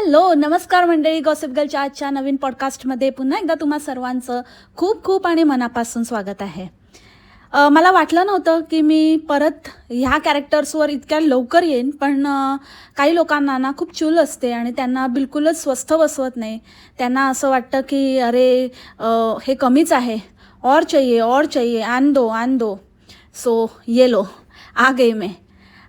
Hello नमस्कार मंडळी gossip गर्लच्या आजच्या नवीन पॉडकास्टमध्ये पुन्हा एकदा तुम्हा सर्वांचं खूप खूप आणि मनापासून स्वागत आहे. मला वाटलं नव्हतं की मी परत ह्या कॅरेक्टर्सवर इतक्या लवकर येईन पण काही लोकांना ना खूप चूल असते आणि त्यांना बिलकुलच स्वस्थ बसवत नाही. त्यांना असं वाटतं की अरे हे कमीच आहे. और चाहिए और चाहिए. आन दो आन दो सो ये लो. आ गई मे.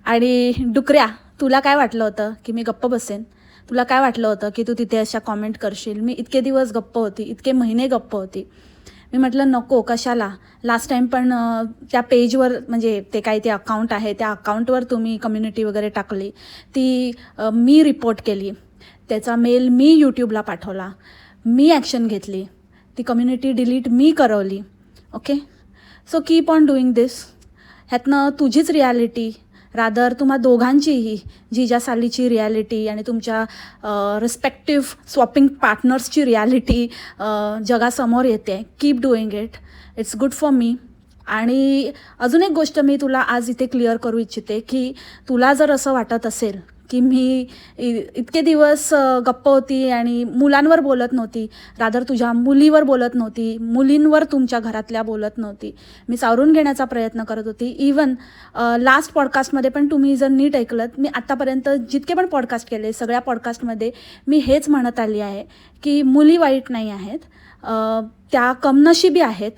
आणि डुकऱ्या तुला काय वाटलं होतं की मी गप्प बसेन? तुला काय वाटलं होतं की तू तिथे अशा कॉमेंट करशील? मी इतके दिवस गप्प होती इतके महिने गप्प होती. मी म्हटलं नको कशाला? लास्ट टाईम पण त्या पेजवर म्हणजे ते काही ते अकाउंट आहे त्या अकाउंटवर तुम्ही कम्युनिटी वगैरे टाकली. ती मी रिपोर्ट केली. त्याचा मेल मी यूट्यूबला पाठवला. मी ॲक्शन घेतली. ती कम्युनिटी डिलीट मी करवली. Okay so keep on doing this ह्यातनं तुझीच रियालिटी रादर तुम्हा दोघांचीही जिजा सालीची रियालिटी आणि तुमच्या रिस्पेक्टिव्ह स्वॉपिंग पार्टनर्सची रियालिटी जगासमोर येते keep doing it it's good for me आणि अजून एक गोष्ट मी तुला आज इथे क्लिअर करू इच्छिते की तुला जर असं वाटत असेल की मी इ- इतके दिवस गप्प होती आणि मुलांवर बोलत नव्हती. रादर तुझ्या मुलीवर बोलत नव्हती. मुलींवर तुमच्या घरातल्या बोलत नव्हती. मी सावरून घेण्याचा प्रयत्न करत होती. इवन लास्ट पॉडकास्टमध्ये पण तुम्ही जर नीट ऐकलं मी आत्तापर्यंत जितके पण पॉडकास्ट केले सगळ्या पॉडकास्टमध्ये मी हेच म्हणत आली आहे की मुली वाईट नाही आहेत. त्या कमनशिबी आहेत.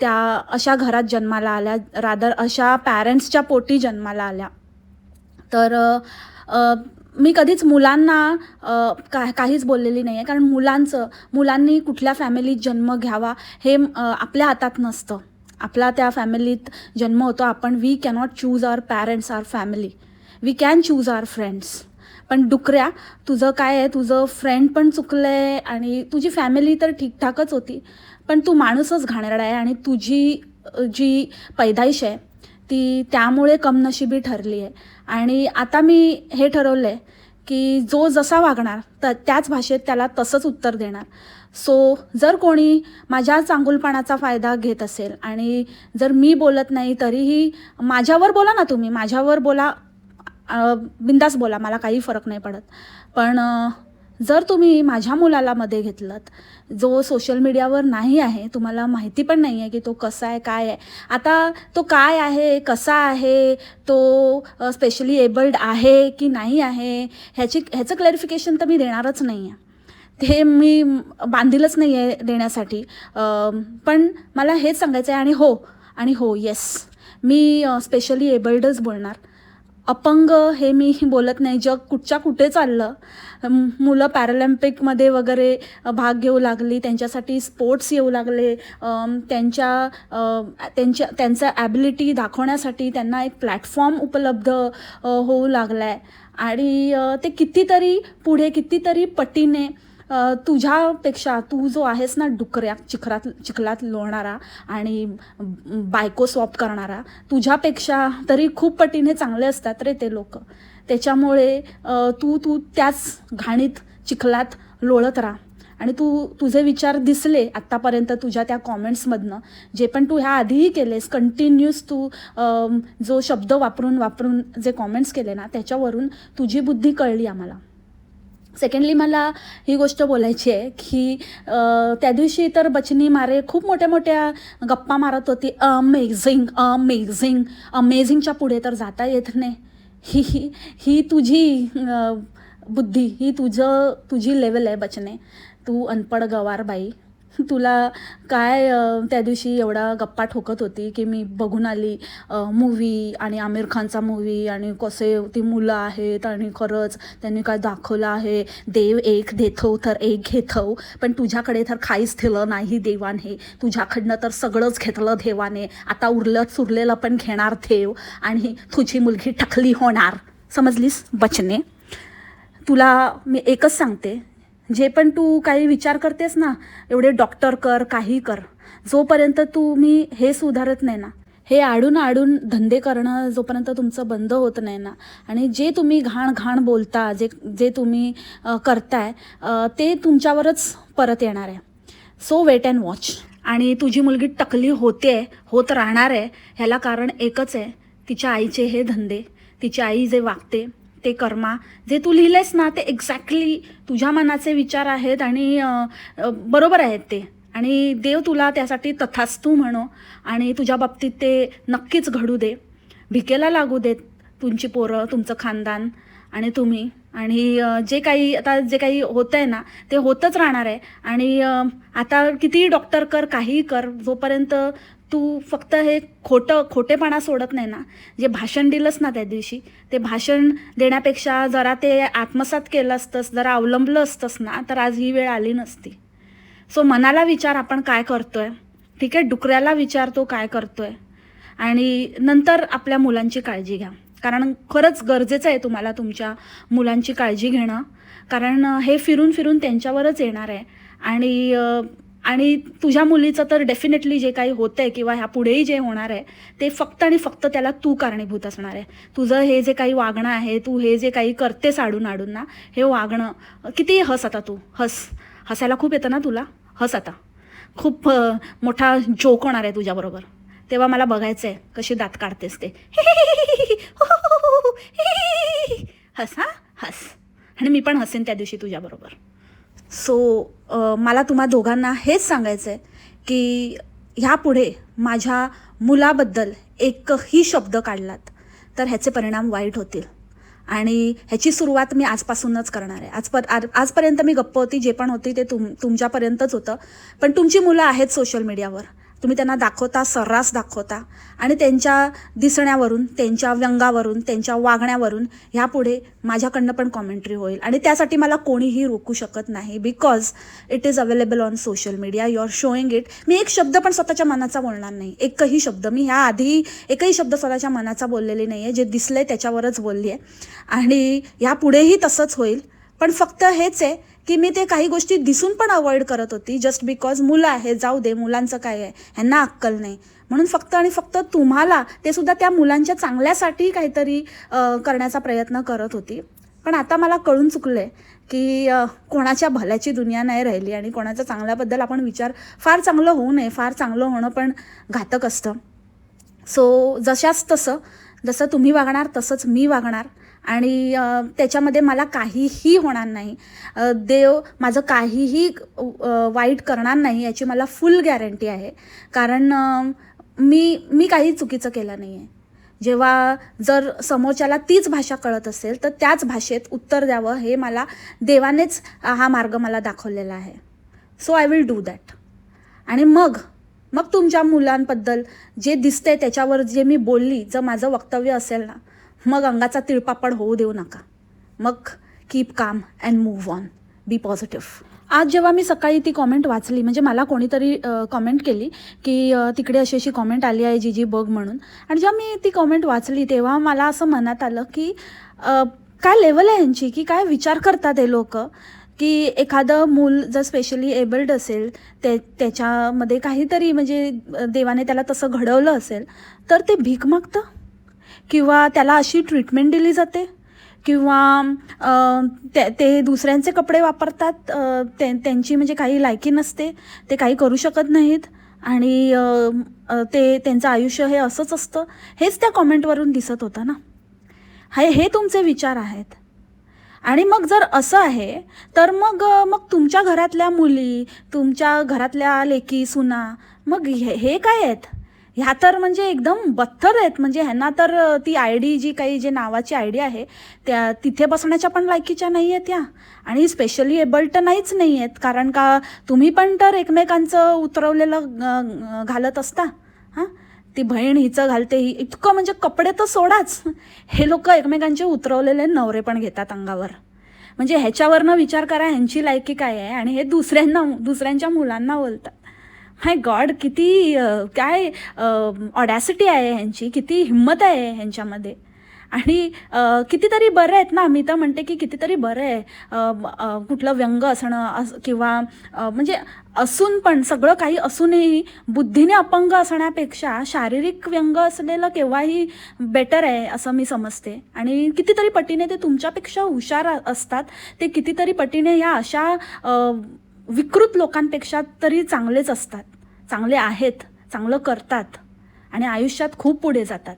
त्या अशा घरात जन्माला आल्या. रादर अशा पॅरेंट्सच्या पोटी जन्माला आल्या. तर मी कधीच मुलांना का काहीच बोललेली नाही आहे कारण मुलांचं मुलांनी कुठल्या फॅमिलीत जन्म घ्यावा हे आपल्या हातात नसतं. आपला त्या फॅमिलीत जन्म होतो. आपण we cannot choose our parents our family we can choose our friends पण डुकऱ्या तुझं काय आहे? तुझं फ्रेंड पण चुकलं आहे आणि तुझी फॅमिली तर ठीकठाकच होती. पण तू माणूसच घाणेरडा आहे आणि तुझी जी पैदाईश आहे ती त्यामुळे कमनशिबी ठरली आहे. आणि आता मी हे ठरवलं आहे की जो जसा वागणार त त्याच भाषेत त्याला तसंच उत्तर देणार. सो जर कोणी माझ्या चांगुलपणाचा फायदा घेत असेल आणि जर मी बोलत नाही तरीही माझ्यावर बोला ना तुम्ही. माझ्यावर बोला बिंदास बोला मला काही फरक नाही पडत. पण जर तुम्ही माझ्या मुलाला मध्ये घेतलं जो सोशल मीडियावर नाही आहे तुम्हाला माहिती पण नाही आहे की तो कसा आहे काय आहे. आता तो काय आहे कसा आहे तो स्पेशली एबल्ड आहे की नाही आहे ह्याची ह्याचं क्लॅरिफिकेशन तर मी देणारच नाही आहे. ते मी बांधीलच नाही आहे देण्यासाठी. पण मला हेच सांगायचं आहे आणि हो आणि हो येस मी स्पेशली एबल्डच बोलणार. अपंग हे मी बोलत नाही. जग कुठच्या कुठे चाललं? मुलं पॅरालिम्पिकमध्ये वगैरे भाग घेऊ लागली त्यांच्यासाठी स्पोर्ट्स येऊ लागले त्यांच्या त्यांच्या त्यांचा ॲबिलिटी दाखवण्यासाठी त्यांना एक प्लॅटफॉर्म उपलब्ध होऊ लागला आहे आणि ते कितीतरी पुढे कितीतरी पटीने तुझ्यापेक्षा तू जो आहेस ना डुकऱ्या चिखरात चिखलात लोळणारा आणि बायको स्वॉप करणारा तुझ्यापेक्षा तरी खूप पटीने चांगले असतात रे ते लोक. त्याच्यामुळे तू तू त्याच घाणीत चिखलात लोळत राहा. आणि तू तुझे विचार दिसले आत्तापर्यंत तुझ्या त्या कॉमेंट्समधनं जे पण तू ह्या आधीही केलेस कंटिन्यूस तू जो शब्द वापरून वापरून जे कॉमेंट्स केले ना त्याच्यावरून तुझी बुद्धी कळली आम्हाला. सेकंडली मला ही गोष्ट बोलायची आहे की त्या दिवशी तर बचनी मारे खूप मोठ्या मोठ्या गप्पा मारत होती. अमेझिंग अमेझिंग अमेझिंगच्या पुढे तर जाता येत नाही. ही ही ही तुझी बुद्धी ही तुझं तुझी लेवल आहे बचने तू अनपड गवार बाई. तुला काय त्या दिवशी एवढा गप्पा ठोकत होती की मी बघून आली मूवी आणि आमिर खानचा मूवी आणि कसे ती मुलं आहेत आणि खरंच त्यांनी काय दाखवलं आहे देव एक देतो तर एक घेतो पण तुझ्याकडे तर काहीच ठेवलं नाही देवाने तुझ्याकडनं तर सगळंच घेतलं देवाने आता उरलं चुरलेलं पण घेणार देव आणि तुझी मुलगी टकली होणार समजलीस बचने? तुला मी एकच सांगते जे पण तू काही विचार करतेस ना एवढे डॉक्टर कर काही कर जोपर्यंत तुम्ही हे सुधारत नाही ना हे आडून आडून धंदे करणं जोपर्यंत तुमचं बंद होत नाही ना आणि जे तुम्ही घाण घाण बोलता जे जे तुम्ही करताय ते तुमच्यावरच परत येणार आहे. सो वेट अँड वॉच आणि तुझी मुलगी टकली होते होत राहणार आहे ह्याला कारण एकच आहे तिच्या आईचे हे धंदे तिची आई जे वागते ते कर्मा. जे तू लिहिलेस ना ते एक्झॅक्टली तुझ्या मनाचे विचार आहेत आणि बरोबर आहेत ते. आणि देव तुला त्यासाठी तथास्तू म्हणो आणि तुझ्या बाबतीत ते नक्कीच घडू दे. भिकेला लागू देत तुमची पोरं तुमचं खानदान आणि तुम्ही. आणि जे काही आता जे काही होतं आहे ना ते होतच राहणार आहे. आणि आता कितीही डॉक्टर कर काहीही कर जोपर्यंत तू फक्त हे खोटं खोटेपणा सोडत नाही ना. जे भाषण दिलंस ना त्या दिवशी ते भाषण देण्यापेक्षा जरा ते आत्मसात केलं असतंस जरा अवलंबलं असतंस ना तर आज ही वेळ आली नसती. सो मनाला विचार आपण काय करतोय? ठीक आहे? डुकऱ्याला विचार तो काय करतोय? आणि नंतर आपल्या मुलांची काळजी घ्या. कारण खरंच गरजेचं आहे तुम्हाला तुमच्या मुलांची काळजी घेणं. कारण हे फिरून फिरून त्यांच्यावरच येणार आहे. आणि आणि तुझ्या मुलीचं तर डेफिनेटली जे काही होतं आहे किंवा ह्या पुढेही जे होणार आहे ते फक्त आणि फक्त त्याला तू कारणीभूत असणार आहे. तुझं हे जे काही वागणं आहे तू हे जे काही करतेस आडून आडून ना हे वागणं किती हस आता तू? हस. हसायला खूप येतं ना तुला? हस आता. खूप मोठा जोक होणार आहे तुझ्याबरोबर. तेव्हा मला बघायचं आहे कशी दात काढतेस ते. हस हा? हस. आणि मी पण हसेन त्या दिवशी तुझ्याबरोबर. सो मला तुम्हा दोघांना हेच सांगायचं आहे की ह्यापुढे माझ्या मुलाबद्दल एकही शब्द काढलात तर ह्याचे परिणाम वाईट होतील. आणि ह्याची सुरुवात मी आजपासूनच करणार आहे. आजपर आज आजपर्यंत मी गप्प होती जे पण होती ते तुम तुमच्यापर्यंतच होतं. पण तुमची मुलं आहेत सोशल मीडियावर तुम्ही त्यांना दाखवता सर्रास दाखवता. आणि त्यांच्या दिसण्यावरून त्यांच्या व्यंगावरून त्यांच्या वागण्यावरून ह्यापुढे माझ्याकडनं पण कॉमेंट्री होईल. आणि त्यासाठी मला कोणीही रोखू शकत नाही. Because it is available on social media you are showing it मी एक शब्द पण स्वतःच्या मनाचा बोलणार नाही. एकही शब्द. मी ह्या आधी एकही शब्द स्वतःच्या मनाचा बोललेले नाही आहे जे दिसले त्याच्यावरच बोलली आहे आणि ह्यापुढेही तसंच होईल. पण फक्त हेच आहे की मी ते काही गोष्टी दिसून पण अवॉइड करत होती जस्ट बिकॉज मुलं आहे जाऊ दे मुलांचं काय आहे ह्यांना अक्कल नाही. म्हणून फक्त आणि फक्त तुम्हाला ते सुद्धा त्या मुलांच्या चांगल्यासाठी काहीतरी करण्याचा प्रयत्न करत होती. पण आता मला कळून चुकलं आहे की कोणाच्या भल्याची दुनिया नाही राहिली आणि कोणाच्या चांगल्याबद्दल आपण विचार फार चांगलं होऊ नये फार चांगलं होणं पण घातक असतं. सो जशाच तसं जसं तुम्ही वागणार तसंच मी वागणार. आणि त्याच्यामध्ये मला काहीही होणार नाही. देव माझं काहीही वाईट करणार नाही याची मला फुल गॅरंटी आहे. कारण मी मी काही चुकीचं केलं नाही आहे जेव्हा जर समोरच्याला तीच भाषा कळत असेल तर त्याच भाषेत उत्तर द्यावं हे मला देवानेच हा मार्ग मला दाखवलेला आहे. So I will do that आणि मग मग तुमच्या मुलांबद्दल जे दिसतंय त्याच्यावर जे मी बोलली जर माझं वक्तव्य असेल ना मग अंगाचा तिळपापड होऊ देऊ नका. मग कीप काम and move on be positive आज जेव्हा मी सकाळी ती कॉमेंट वाचली म्हणजे मला कोणीतरी कॉमेंट केली की तिकडे अशी अशी कॉमेंट आली आहे जी जी बघ म्हणून. आणि जेव्हा मी ती कॉमेंट वाचली तेव्हा मला असं मनात आलं की काय लेवल आहे यांची? की काय विचार करतात हे लोक? की एखादं मूल जर स्पेशली एबल्ड असेल ते त्याच्यामध्ये काहीतरी म्हणजे देवाने त्याला तसं घडवलं असेल तर ते भीक मागतं? किंवा त्याला अशी ट्रीटमेंट दिली जाते? किंवा ते ते दुसऱ्यांचे कपडे वापरतात ते त्यांची म्हणजे काही लायकी नसते ते काही करू शकत नाहीत आणि ते त्यांचं आयुष्य हे असंच असतं हेच त्या कॉमेंटवरून दिसत होतं ना? हे हे तुमचे विचार आहेत. आणि मग जर असं आहे तर मग मग तुमच्या घरातल्या मुली तुमच्या घरातल्या लेकी सुना मग हे हे काय आहेत? ह्या तर म्हणजे एकदम बत्तर आहेत. म्हणजे ह्यांना तर ती आय डी जी काही जे नावाची आय डी आहे त्या तिथे बसण्याच्या पण लायकीच्या नाही आहेत या. आणि स्पेशली एबल तर नाहीच नाही आहेत. कारण का तुम्ही पण तर एकमेकांचं उतरवलेलं घालत असता. हां? ती बहीण हिचं घालते ही इतकं म्हणजे कपडे तर सोडाच. हे लोक एकमेकांचे उतरवलेले नवरे पण घेतात अंगावर. म्हणजे ह्याच्यावरनं विचार करा ह्यांची लायकी काय आहे? आणि हे दुसऱ्यांना दुसऱ्यांच्या मुलांना बोलतात. हाय गॉड किती काय ऑडॅसिटी आहे ह्यांची किती हिंमत आहे ह्यांच्यामध्ये. आणि कितीतरी बरं आहेत ना मी तर म्हणते की कितीतरी बरं आहे. कुठलं व्यंग असणं अस किंवा म्हणजे असून पण सगळं काही असूनही बुद्धीने अपंग असण्यापेक्षा शारीरिक व्यंग असलेलं केव्हाही बेटर आहे असं मी समजते. आणि कितीतरी पटीने ते तुमच्यापेक्षा हुशार असतात. ते कितीतरी पटीने या अशा विकृत लोकांपेक्षा तरी चांगलेच असतात. चांगले आहेत चांगलं करतात आणि आयुष्यात खूप पुढे जातात.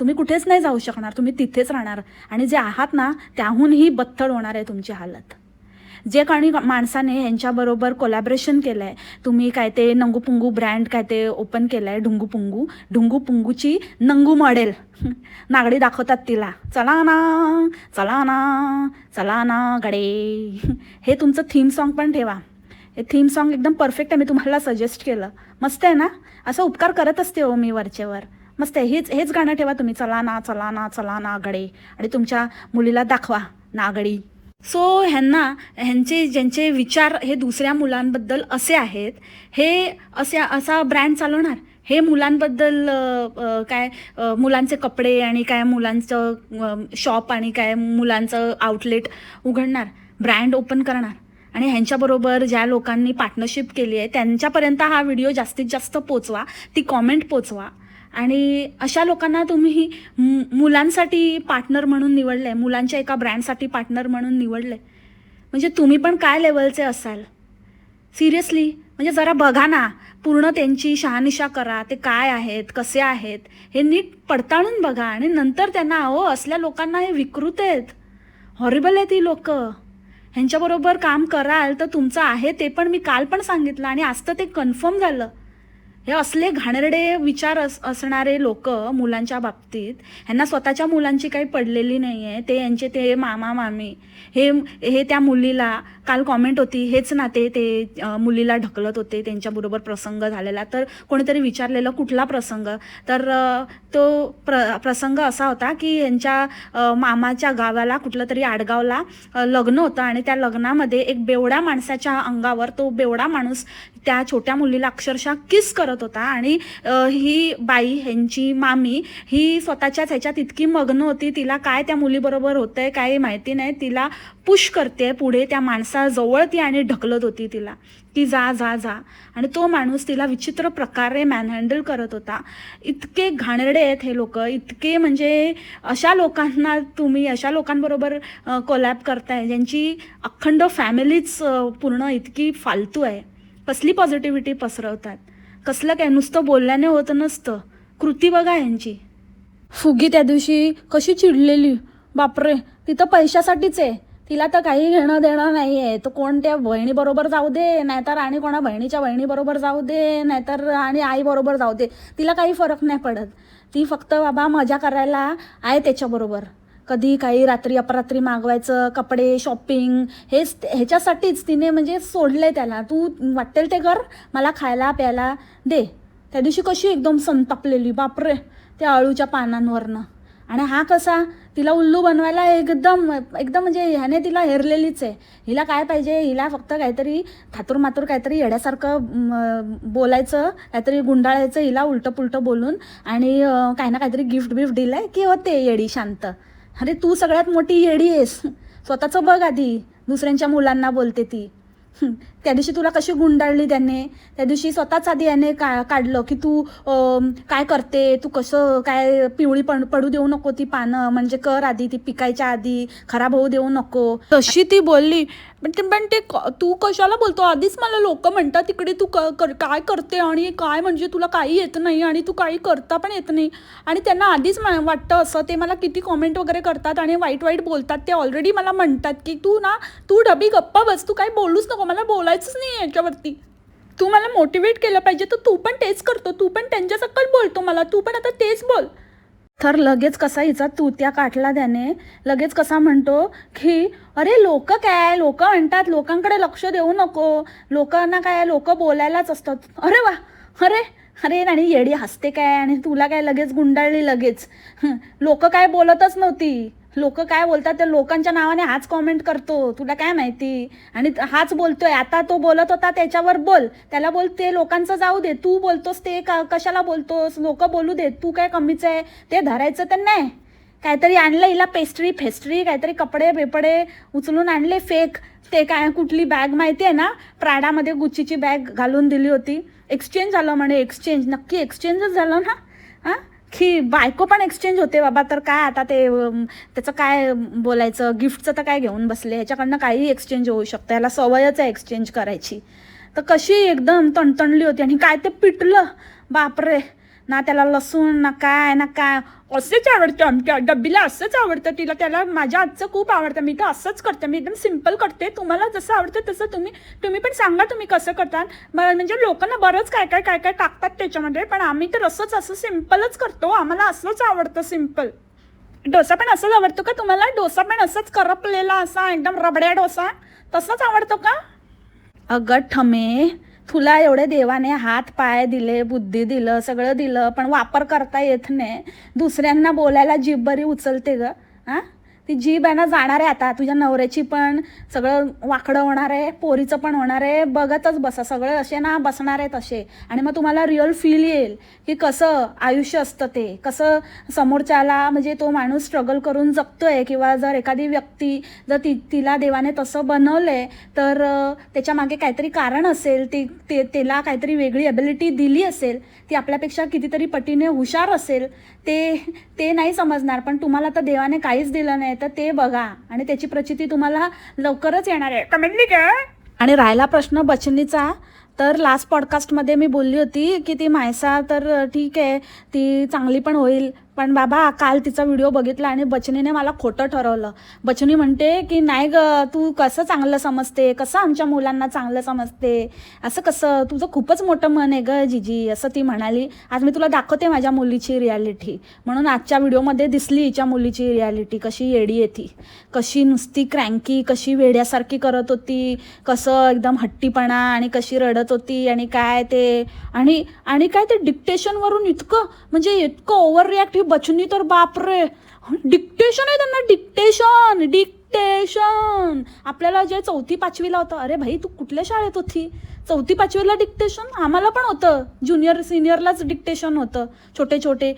तुम्ही कुठेच नाही जाऊ शकणार तुम्ही तिथेच राहणार आणि जे आहात ना त्याहूनही बत्थड होणार आहे तुमची हालत. जे काही माणसाने ह्यांच्याबरोबर कोलॅबरेशन केलं आहे तुम्ही काय ते नंगूपुंगू ब्रँड काय ते ओपन केलं आहे ढुंगूपुंगू ढुंगूपुंगूची नंगू मॉडेल नागडी दाखवतात तिला. चला ना चला ना चला ना गडे. हे तुमचं थीम सॉन्ग पण ठेवा. हे थीम सॉन्ग एकदम परफेक्ट आहे मी तुम्हाला सजेस्ट केलं. मस्त आहे ना? असं उपकार करत असते हो मी वरचेवर मस्त आहे. हेच हेच गाणं ठेवा तुम्ही. चला ना चला ना चला नागडे आणि तुमच्या मुलीला दाखवा नागडी. सो ह्यांना ह्यांचे ज्यांचे विचार हे दुसऱ्या मुलांबद्दल असे आहेत हे असे असा ब्रँड चालवणार? हे मुलांबद्दल काय मुलांचे कपडे आणि काय मुलांचं शॉप आणि काय मुलांचं आउटलेट उघडणार? ब्रँड ओपन करणार? आणि ह्यांच्याबरोबर ज्या लोकांनी पार्टनरशिप केली आहे त्यांच्यापर्यंत हा व्हिडिओ जास्तीत जास्त पोचवा ती कॉमेंट पोचवा. आणि अशा लोकांना तुम्ही मु- मुलांसाठी पार्टनर म्हणून निवडले मुलांच्या एका ब्रँडसाठी पार्टनर म्हणून निवडले म्हणजे तुम्ही पण काय लेवलचे असाल? सिरियसली म्हणजे जरा बघा ना पूर्ण त्यांची शहानिशा करा ते काय आहेत कसे आहेत हे नीट पडताळून बघा आणि नंतर त्यांना अहो असल्या लोकांना हे विकृत आहेत. हॉरिबल आहेत ही लोकं. ह्यांच्याबरोबर काम कराल तर तुमचं आहे ते पण मी काल पण सांगितलं आणि आज तर ते कन्फर्म झालं. हे असले घाणेरडे विचार अस असणारे लोक मुलांच्या बाबतीत ह्यांना स्वतःच्या मुलांची काही पडलेली नाही आहे ते यांचे ते मामा मामी हे हे त्या मुलीला काल कॉमेंट होती हेच नाते ते मुलीला ढकलत होते त्यांच्याबरोबर प्रसंग झालेला. तर कोणीतरी विचारलेलं कुठला प्रसंग? तर तो प्र प्रसंग असा होता की यांच्या मामाच्या गावाला कुठलं तरी आडगावला लग्न होतं आणि त्या लग्नामध्ये एक बेवडा माणसाच्या अंगावर तो बेवडा माणूस त्या छोट्या मुलीला अक्षरशः किस करत होता आणि ही बाई ह्यांची मामी ही स्वतःच्याच ह्याच्यात इतकी मग्न होती तिला काय त्या मुलीबरोबर होतंय काय माहिती नाही तिला पुश करते पुढे त्या माणसाजवळ ती आणि ढकलत होती तिला. की जा जा जा. आणि तो माणूस तिला विचित्र प्रकारे मॅनहँडल करत होता. इतके घाणेरडे आहेत हे लोक इतके म्हणजे अशा लोकांना तुम्ही अशा लोकांबरोबर कोलॅब करताय ज्यांची अखंड फॅमिलीच पूर्ण इतकी फालतू आहे. कसली पॉझिटिव्हिटी पसरवतात? कसलं काय? नुसतं बोलल्याने होत नसतं. कृती बघा यांची. फुगी त्या दिवशी कशी चिडलेली. बापरे तिथं पैशासाठीच आहे. तिला तर काही घेणं देणं नाही आहे तर कोणत्या बहिणीबरोबर जाऊ दे नाहीतर आणि कोणा बहिणीच्या बहिणीबरोबर जाऊ दे नाहीतर आणि आईबरोबर जाऊ दे. तिला काही फरक नाही पडत. ती फक्त बाबा मजा करायला आहे त्याच्याबरोबर. कधी काही रात्री अपरात्री मागवायचं कपडे शॉपिंग हेच ह्याच्यासाठीच तिने म्हणजे सोडलंय त्याला. तू वाटेल ते कर मला खायला प्यायला दे. त्या दिवशी कशी एकदम संतापलेली बापरे त्या अळूच्या पानांवरनं. आणि हा कसा तिला उल्लू बनवायला एकदम एकदम म्हणजे ह्याने तिला हेरलेलीच आहे. हिला काय पाहिजे हिला फक्त काहीतरी थातूर मातूर काहीतरी येड्यासारखं बोलायचं काहीतरी गुंडाळायचं हिला उलटं पुलटं बोलून. आणि काही ना काहीतरी गिफ्ट बिफ्ट दिलं आहे की होते येडी शांत. अरे तू सगळ्यात मोठी येडी आहेस स्वतःचं बघ आधी. दुसऱ्यांच्या मुलांना बोलते ती. त्या दिवशी तुला कशी गुंडाळली त्याने? त्या दिवशी स्वतःच आधी याने का काढलं की तू काय करते? तू कसं काय पिवळी पण पडू देऊ नको ती पानं. म्हणजे कर आधी ती पिकायच्या आधी. खराब होऊ देऊ नको. तशी ती बोलली. पण ते पण ते क- तू कशाला बोलतो? आधीच मला लोक म्हणतात तिकडे तू क- कर- काय करते आणि काय म्हणजे तुला काही येत नाही आणि तू काही करता पण येत नाही. आणि त्यांना आधीच मा- वाटतं असं. ते मला किती कॉमेंट वगैरे करतात आणि वाईट वाईट बोलतात. ते ऑलरेडी मला म्हणतात की तू ना तू डबी गप्पा बस. तू काही बोलूच नको. मला बोलायचंच नाही याच्यावरती. तू मला मोटिवेट केलं पाहिजे तर तू पण तेच करतो. तू पण त्यांच्या सकल बोलतो मला. तू पण आता तेच बोल. तर लगेच कसा हिचा तुत्या काटला त्याने लगेच कसा म्हणतो की अरे लोक काय? लोक म्हणतात लोकांकडे लक्ष देऊ नको. लोकांना काय? लोक बोलायलाच असतात. अरे वा! अरे अरे आणि येडी हसते काय? आणि तुला काय लगेच गुंडाळली लगेच? लोक काय बोलतच नव्हती. लोक काय बोलतात त्या लोकांच्या नावाने हाच कॉमेंट करतो. तुला काय माहिती? आणि हाच बोलतोय. आता तो बोलत होता त्याच्यावर बोल. त्याला बोल ते लोकांचं जाऊ दे. तू बोलतोस ते का कशाला बोलतोस? लोक बोलू देत. तू काय कमीच आहे? ते धरायचं तर नाही. काहीतरी आणलं हिला पेस्ट्री फेस्ट्री काहीतरी कपडे बेपडे उचलून आणले फेक ते काय कुठली बॅग माहिती आहे ना? प्राडामध्ये गुच्चीची बॅग घालून दिली होती. एक्सचेंज झालं म्हणे एक्सचेंज नक्की एक्सचेंजच झालं ना? हां? की बायको पण एक्सचेंज होते बाबा तर काय आता ते त्याचं काय बोलायचं? गिफ्टचं तर काय घेऊन बसले? ह्याच्याकडनं काही एक्सचेंज होऊ शकतं? ह्याला सवयच आहे एक्सचेंज करायची. तर कशी एकदम तणतणली होती आणि काय ते पिटलं? बापरे. ना त्याला लसूण ना काय ना काय. असंच आवडतं आमच्या डब्बीला असंच आवडतं तिला त्याला माझ्या आजचं खूप आवडतं मी तर असंच करते मी एकदम सिंपल करते तुम्हाला जसं आवडतं तसं तुम्ही तुम्ही पण सांगा तुम्ही कसं करतात म्हणजे लोकांना बरंच काय काय काय काय टाकतात त्याच्यामध्ये पण आम्ही तर असंच असं सिम्पलच करतो आम्हाला असंच आवडतं सिंपल डोसा पण असंच आवडतो का तुम्हाला? डोसा पण असंच करपलेला असा एकदम रबड्या डोसा तसाच आवडतो का? अगं ठमे तुला एवढे देवाने हात पाय दिले बुद्धी दिलं सगळं दिलं पण वापर करता येत नाही. दुसऱ्यांना बोलायला जीभ बरी उचलते ग. हां? ती जीभ आहे ना जाणार आहे आता. तुझ्या नवऱ्याची पण सगळं वाकडं होणार आहे पोरीचं पण होणार आहे. बघतच बसा सगळे असे ना बसणार आहेत असे. आणि मग तुम्हाला रिअल फील येईल की कसं आयुष्य असतं ते. कसं समोरच्याला म्हणजे तो माणूस स्ट्रगल करून जगतोय किंवा जर एखादी व्यक्ती जर ती तिला देवाने तसं बनवलंय तर त्याच्यामागे त्याच्यामागे काहीतरी कारण असेल ती ते तिला काहीतरी वेगळी ॲबिलिटी दिली असेल ती आपल्यापेक्षा कितीतरी पटीने हुशार असेल ते ते नाही समजणार. पण तुम्हाला तर देवाने काहीच दिलं नाही. तर ते बघा. आणि त्याची प्रचिती तुम्हाला लवकरच येणार आहे. कमेंटली का आणि राहिला प्रश्न बचनीचा तर लास्ट पॉडकास्टमध्ये मी बोलली होती की ती मायसा तर ठीक आहे ती चांगली पण होईल. पण बाबा काल तिचा व्हिडिओ बघितला आणि बचनीने मला खोटं ठरवलं. बचनी म्हणते की नाही ग तू कसं चांगलं समजते? कसं आमच्या मुलांना चांगलं समजते? असं कसं? तुझं खूपच मोठं मन आहे ग जिजी असं ती म्हणाली. आज मी तुला दाखवते माझ्या मुलीची रियालिटी म्हणून आजच्या व्हिडिओमध्ये दिसली हिच्या मुलीची रियालिटी कशी येडी आहे ती. कशी नुसती क्रँकी कशी वेड्यासारखी करत होती कसं एकदम हट्टीपणा आणि कशी रडत होती आणि काय ते. आणि आणि काय ते डिक्टेशनवरून इतकं म्हणजे इतकं ओव्हर रिॲक्ट ही बचनी तर बापरे. डिक्टेशन आहे त्यांना डिक्टेशन डिक्टेशन आपल्याला जे चौथी पाचवीला होतं अरे भाई तू कुठल्या शाळेत होती? चौथी पाचवीला डिक्टेशन आम्हाला पण होतं. ज्युनियर सिनियरलाच डिक्टेशन होतं. छोटे छोटे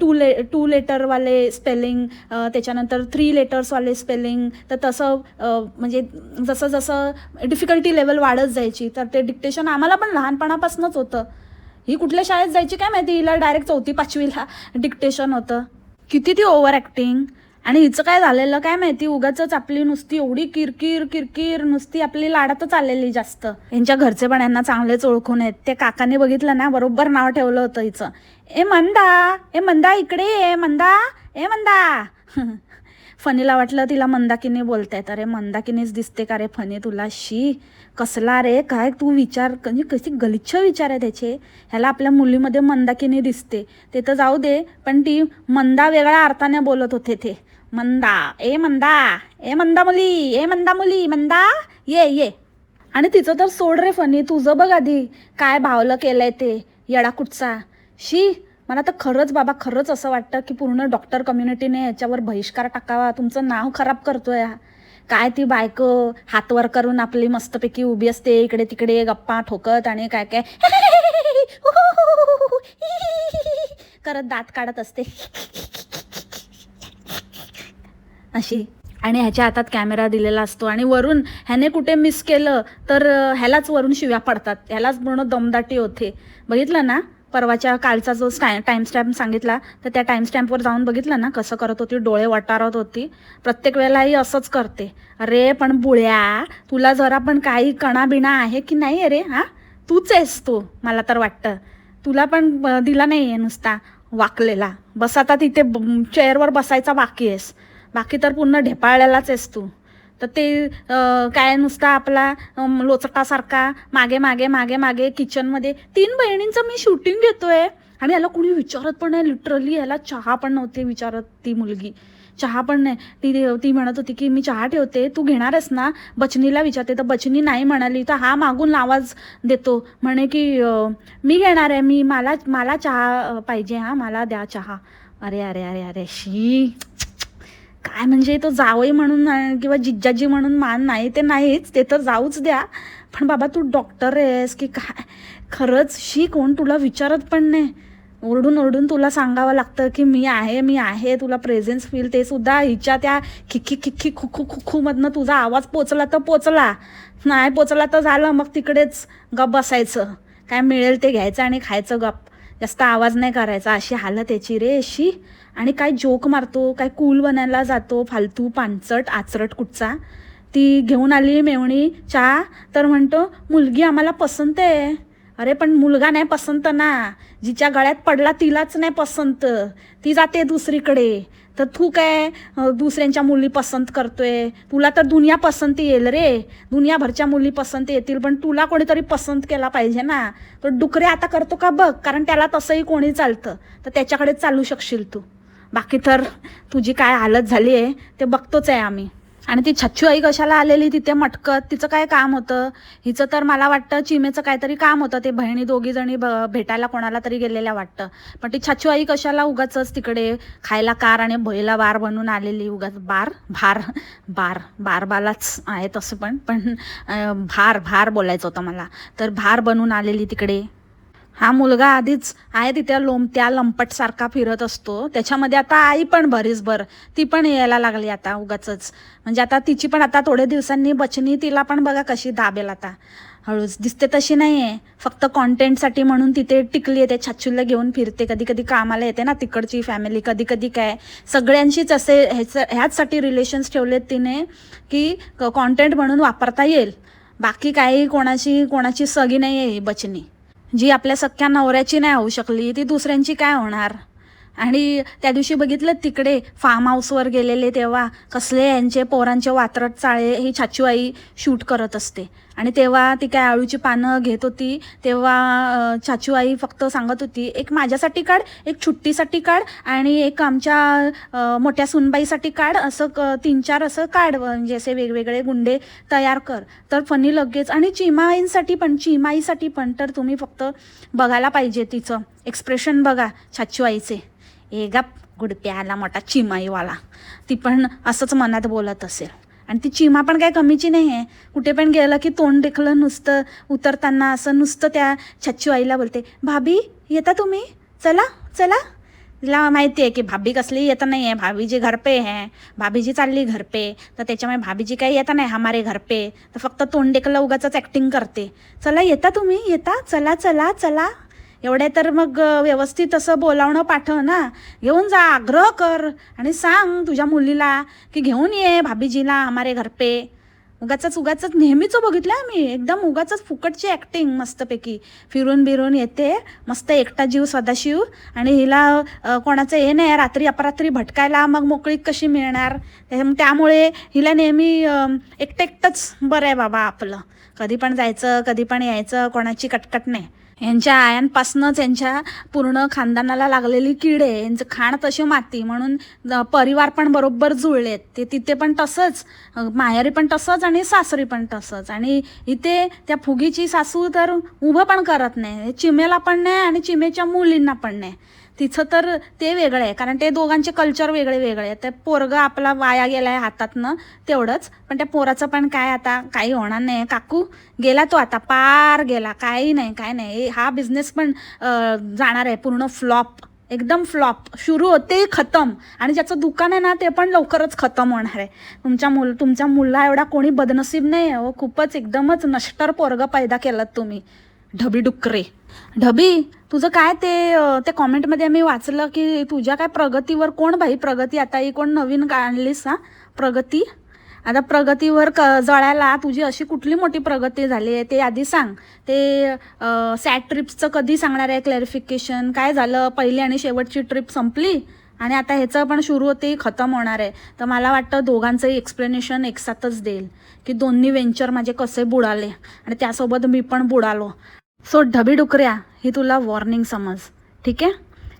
टू ले टू लेटरवाले स्पेलिंग त्याच्यानंतर थ्री लेटर्सवाले स्पेलिंग तर तसं म्हणजे जसं जसं डिफिकल्टी लेवल वाढत जायची तर ते डिक्टेशन आम्हाला पण लहानपणापासूनच होतं. ही कुठल्या शाळेत जायची काय माहिती? हिला डायरेक्ट चौथी पाचवीला डिक्टेशन होतं. किती ती ओव्हर ॲक्टिंग आणि हिचं काय झालेलं काय माहिती? उगाच आपली नुसती एवढी किरकिर किरकिर नुसती आपली लाडातच आलेली जास्त. यांच्या घरचे पण यांना चांगलेच ओळखून आहेत. ते काकाने बघितलं ना बरोबर नाव ठेवलं होतं हिचं. ए मंदा ए मंदा इकडे ये मंदा ए मंदा. फनीला वाटलं तिला मंदाकिनी बोलतायत. अरे मंदाकिनीच दिसते का रे फनी तुला? शी कसला रे? काय तू विचार म्हणजे कशी गलिच्छ विचार आहे त्याचे. ह्याला आपल्या मुलीमध्ये मंदाकिनी दिसते. ते तर जाऊ दे पण ती मंदा वेगळ्या अर्थाने बोलत होते ते. मंदा ए मंदा ए मंदा मुली ए मंदा मुली मंदा ये ये. आणि तिचं तर सोड रे फनी तुझं बघ आधी काय भावलं केलंय ते येडा कुठचा. शी मला तर खरंच बाबा खरंच असं वाटतं की पूर्ण डॉक्टर कम्युनिटीने याच्यावर बहिष्कार टाकावा. तुमचं नाव खराब करतोय हा. काय ती बायको हातवर करून आपली मस्तपैकी उभी असते इकडे तिकडे गप्पा ठोकत आणि काय काय करत दात काढत असते. अशी. आणि ह्याच्या हातात कॅमेरा दिलेला असतो आणि वरून ह्याने कुठे मिस केलं तर ह्यालाच वरून शिव्या पडतात. ह्यालाच पूर्ण दमदाटी होते. बघितलं ना? परवाच्या कालचा जो स्टॅ टाईम स्टॅम्प सांगितला तर त्या टाईम स्टॅम्पवर जाऊन बघितलं ना कसं करत होती डोळे वटारत होती. प्रत्येक वेळेलाही असंच करते. अरे पण बुळ्या तुला जरा पण काही कणाबिणा आहे की नाही अरे हां? तूच आहेस तू मला तर वाटतं. तुला पण दिला नाही आहे नुसता वाकलेला. बस आता तिथे चेअरवर बसायचा बाकी आहेस. बाकी तर पूर्ण ढेपाळलेलाच आहेस तू. तर ते काय नुसता आपला लोचकासारखा लोचटासारखा मागे मागे मागे मागे किचनमध्ये तीन बहिणींचं मी शूटिंग घेतोय. आणि याला कुणी विचारत पण नाही. लिटरली याला चहा पण नव्हती विचारत ती मुलगी. चहा पण नाही. ती ती म्हणत होती की मी चहा ठेवते. तू घेणार आहेस ना? बचनीला विचारते. तर बचनी नाही म्हणाली. तर हा मागून आवाज देतो. म्हणे की मी घेणार आहे. मी मला मला चहा पाहिजे. हा मला द्या चहा. अरे अरे अरे अरे शी. काय म्हणजे तो जावई म्हणून किंवा जिज्जाजी म्हणून मान नाही ते नाहीच ते तर जाऊच द्या. पण बाबा तू डॉक्टर आहेस की काय? खरंच शी कोण तुला विचारत पण नाही. ओरडून ओरडून तुला सांगावं लागतं की मी आहे मी आहे तुला प्रेझेन्स फील ते सुद्धा हिच्या त्या खिखी खिखी खुखू खुखूमधनं तुझा आवाज पोचला तर पोचला. नाही पोचला तर झालं मग तिकडेच गप बसायचं. काय मिळेल ते घ्यायचं आणि खायचं गप. जास्त आवाज नाही करायचा. अशी हालत याची रे अशी आणि काय जोक मारतो काय कूल बनायला जातो फालतू पानचट आचरट कुठचा. ती घेऊन आली मेवणी चहा तर म्हणतो मुलगी आम्हाला पसंत आहे. अरे पण मुलगा नाही पसंत ना. जिच्या गळ्यात पडला तिलाच नाही पसंत. ती जाते दुसरीकडे. तर तू काय दुसऱ्यांच्या मुली पसंत करतोय? तुला तर दुनिया पसंत येईल रे. दुनियाभरच्या मुली पसंत येतील पण तुला कोणीतरी पसंत केला पाहिजे ना. तर डुकरे आता करतो का बघ कारण त्याला तसंही कोणी चालतं. तर त्याच्याकडे चालू शकशील तू. बाकी तर तुझी काय हालत झाली आहे ते बघतोच आहे आम्ही. आणि ती छच्छू आई कशाला आलेली? तिथे मटकत तिचं काय काम होतं? हिचं तर मला वाटतं चिमेचं काहीतरी काम होतं ते बहिणी दोघी जणी ब- भेटायला कोणाला तरी गेलेल्या वाटतं. पण ती छच्छू आई कशाला उगाच तिकडे खायला कार आणि भोईला बार बनून आलेली? उगाच बार भार बार बारबालाच आहे तसं पण. पण भार भार बोलायचं होतं मला. तर भार बनून आलेली तिकडे. हा मुलगा आधीच आहे तिथे लोमत्या लंपटसारखा फिरत असतो. त्याच्यामध्ये आता आई पण भरीसभर ती पण यायला लागली आता उगाच म्हणजे आता तिची पण आता थोड्या दिवसांनी बचनी तिला पण बघा कशी दाबेल आता. हळूच. दिसते तशी नाही आहे फक्त कॉन्टेंटसाठी म्हणून तिथे टिकली येते ते घेऊन फिरते. कधी कधी कामाला येते ना तिकडची फॅमिली कधी कधी काय. सगळ्यांशीच असे ह्याच ह्याचसाठी रिलेशन्स ठेवलेत तिने की कॉन्टेंट म्हणून वापरता येईल. बाकी काही कोणाची कोणाची सगी नाही आहे ही बचनी. जी आपल्या सख्या नवऱ्याची नाही होऊ शकली ती दुसऱ्यांची काय होणार? आणि त्या दिवशी बघितलं तिकडे फार्म हाऊसवर गेलेले तेव्हा कसले यांचे पोरांचे वात्रट चाळे ही छाचूआई शूट करत असते. आणि तेव्हा ती काय आळूची पानं घेत होती तेव्हा चाचू छाचूआई फक्त सांगत होती एक माझ्यासाठी काढ एक छुट्टीसाठी काढ आणि एक आमच्या मोठ्या सुनबाईसाठी काढ असं क- तीन चार असं काढ म्हणजे असे वेगवेगळे गुंडे तयार कर. तर फनी लगेच आणि चिमाईंसाठी पण चिमाईसाठी पण तर तुम्ही फक्त बघायला पाहिजे तिचं एक्सप्रेशन बघा छाचू आईचे ए गप गुडप्याला मोठा चिमाईवाला. ती पण असंच मनात बोलत असेल. आणि ती चिमा पण काय कमीची नाही आहे. कुठे पण गेलं की तोंड देखलं नुसतं उतरताना असं नुसतं त्या छच्चू आईला बोलते भाभी येता तुम्ही? चला चला. तिला माहिती आहे की भाभी कसली येत नाही आहे भाभीजी घर पे भाभीजी चालली घर पे. तर त्याच्यामुळे भाभीजी काही येता नाही हमारे घर पे. तर फक्त तोंड देखलं उगाच ॲक्टिंग करते. चला येता तुम्ही? येता? चला चला चला. एवढे तर मग व्यवस्थित असं बोलावणं पाठव ना. घेऊन जा आग्रह कर आणि सांग तुझ्या मुलीला की घेऊन ये भाभीजीला हमारे घरपे उगाच उगाच नेहमीच बघितलं आम्ही. एकदम उगाच फुकटची ॲक्टिंग मस्तपैकी. फिरून बिरून येते मस्त एकटा जीव सदाशिव. आणि हिला कोणाचं हे नाही रात्री अपरात्री भटकायला मग मोकळीक कशी मिळणार? त्यामुळे हिला नेहमी एकटं एकटंच बरं आहे बाबा आपलं. कधी पण जायचं कधी पण यायचं कोणाची कटकट नाही. यांच्या आयांपासनंच यांच्या पूर्ण खानदानाला लागलेली किडे यांचं खाण तशी माती म्हणून परिवार पण बरोबर जुळलेत. ते तिथे पण तसंच माहेरी पण तसंच आणि सासरी पण तसंच. आणि इथे त्या फुगीची सासू तर उभं पण करत नाही. चिमेला पण नाही आणि चिमेच्या मुलींना पण नाही. तिचं तर ते वेगळं आहे. कारण ते दोघांचे कल्चर वेगळे वेगळे आहे ते पोरगं आपला वाया गेला आहे हातातनं तेवढंच. पण त्या पोराचं पण काय आता? काही होणार नाही. काकू गेला तो आता. पार गेला. काही नाही काय नाही. हा बिझनेस पण जाणार आहे. पूर्ण फ्लॉप एकदम फ्लॉप सुरू होते खतम. आणि ज्याचं दुकान आहे ना ते पण लवकरच खतम होणार आहे. तुमच्या मुल तुमच्या मुला एवढा कोणी बदनसीब नाही आहे हो. खूपच एकदमच नष्टर पोरगं पैदा केलं तुम्ही. ढबी डुकरे. ढबी तुझं काय ते ते त्या कॉमेंटमध्ये मी वाचलं की तुझ्या काय प्रगतीवर कोण बाई प्रगती? आता ही कोण नवीन का आणलीस हा? प्रगती? आता प्रगतीवर क जळायला तुझी अशी कुठली मोठी प्रगती झाली आहे? ते आधी सांग. ते सॅट ट्रिप्सचं कधी सांगणार आहे क्लॅरिफिकेशन? काय झालं? पहिली आणि शेवटची ट्रिप संपली? आणि आता ह्याचं पण सुरू होते खतम होणार आहे. तर मला वाटतं दोघांचंही एक्सप्लेनेशन एकसाथच देईल की दोन्ही वेंचर माझे कसे बुडाले आणि त्यासोबत मी पण बुडालो. सो ढबी डुकऱ्या ही तुला वॉर्निंग समज. ठीक आहे?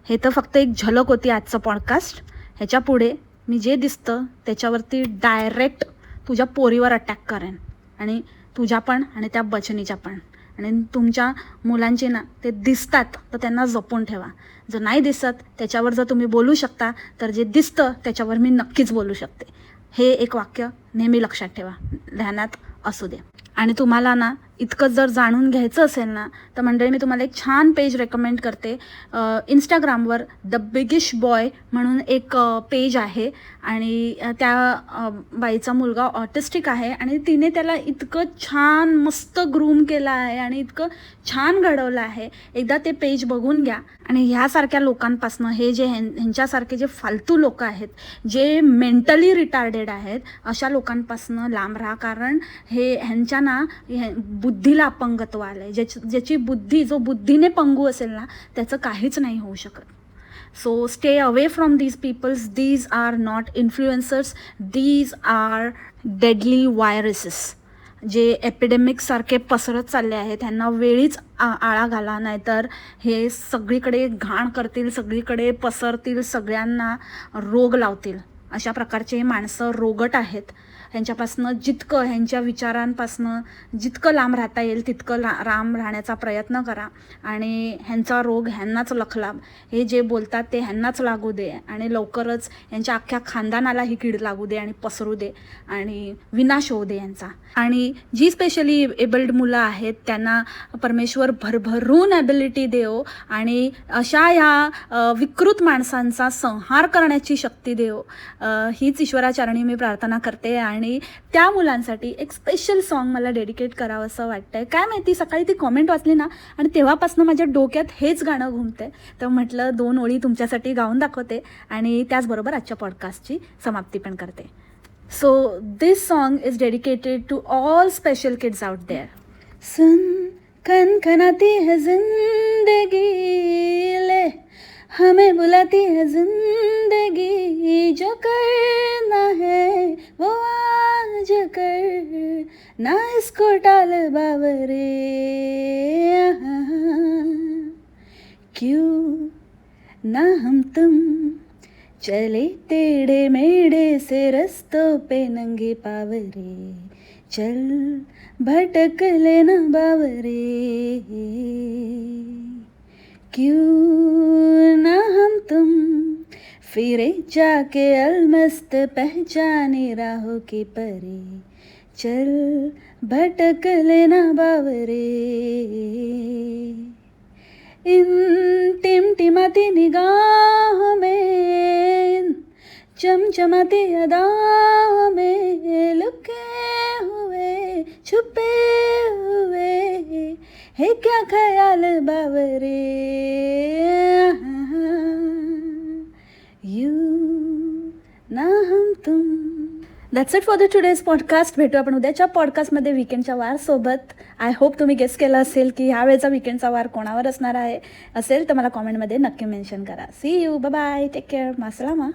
हे तर फक्त एक झलक होती आजचं पॉडकास्ट ह्याच्या पुढे मी जे दिसतं त्याच्यावरती डायरेक्ट तुझ्या पोरीवर अटॅक करेन. आणि तुझ्या पण आणि त्या बचनीच्या पण. आणि तुमच्या मुलांची ना ते दिसतात तर त्यांना जपून ठेवा. जर नाही दिसत त्याच्यावर जर तुम्ही बोलू शकता तर जे दिसतं त्याच्यावर मी नक्कीच बोलू शकते. हे एक वाक्य नेहमी लक्षात ठेवा. ध्यानात असू दे. आणि तुम्हाला ना इतकं जर जाणून घ्यायचं असेल ना तर मंडळी मी तुम्हाला एक छान पेज रेकमेंड करते. इंस्टाग्रामवर द बिगिश बॉय म्हणून एक पेज आहे आणि त्या बाईचा मुलगा ऑटिस्टिक आहे आणि तिने त्याला इतकं छान मस्त ग्रूम केलं आहे आणि इतकं छान घडवलं आहे. एकदा ते पेज बघून घ्या. आणि ह्यासारख्या लोकांपासनं हे जे ह्यां ह्यांच्यासारखे जे फालतू लोक आहेत जे मेंटली रिटार्डेड आहेत अशा लोकांपासनं लांब राहा. कारण हे ह्यांच्या ना बुद्धीला अपंगत्व आलं आहे ज्याची ज्याची बुद्धी जो बुद्धीने पंगू असेल ना त्याचं काहीच नाही होऊ शकत. So stay away from these peoples these are not influencers these are deadly viruses जे एपिडेमिकसारखे पसरत चालले आहेत त्यांना वेळीच आ आळा घाला नाहीतर हे सगळीकडे घाण करतील सगळीकडे पसरतील सगळ्यांना रोग लावतील. अशा प्रकारचे माणसं रोगट आहेत. ह्यांच्यापासनं जितकं ह्यांच्या विचारांपासनं जितकं लांब राहता येईल तितकं ला लांब राहण्याचा प्रयत्न करा. आणि ह्यांचा रोग ह्यांनाच लखला हे जे बोलतात ते ह्यांनाच लागू दे आणि लवकरच यांच्या अख्ख्या खानदानाला ही कीड लागू दे आणि पसरू दे आणि विनाश होऊ दे यांचा आणि जी स्पेशली एबल्ड मुलं आहेत त्यांना परमेश्वर भरभरून ॲबिलिटी देव आणि अशा ह्या विकृत माणसांचा संहार करण्याची शक्ती देव हीच ईश्वराचरणी मी प्रार्थना करते आणि आणि त्या मुलांसाठी एक स्पेशल सॉन्ग मला डेडिकेट करावं असं वाटतंय. काय माहिती सकाळी ती कॉमेंट वाचली ना आणि तेव्हापासून माझ्या डोक्यात हेच गाणं घुमते तर म्हटलं दोन ओळी तुमच्यासाठी गाऊन दाखवते आणि त्याचबरोबर आजच्या पॉडकास्टची समाप्ती पण करते. So this song is dedicated to all special kids out there सुन खन खनाती है जिंदगी ले। हमें बुलाती है ज़िंदगी जो करना है, वो आज कर। ना इसको टाल बावरे क्यों ना हम तुम चले टेढ़े मेढ़े से रस्तों पे नंगे पावरे, चल भटक लेना बावरे। क्यों फिरे जाके अलमस्त पहचाने राहों की परे। चल, भटक लेना बावरे। इन टिमटिमाती निगाहों में, चमचमाती अदाओं में लुके हुए, छुपे हुए है क्या ख्याल बावरे? यू ना हम तुम that's it for the today's podcast भेटू आपण उद्याच्या पॉडकास्टमध्ये विकेंडच्या वार सोबत. आय होप तुम्ही गेस केलं असेल की ह्या वेळेचा विकेंडचा वार कोणावर असणार आहे. असेल तर मला कॉमेंटमध्ये नक्की मेन्शन करा. See you bye take care मासलामा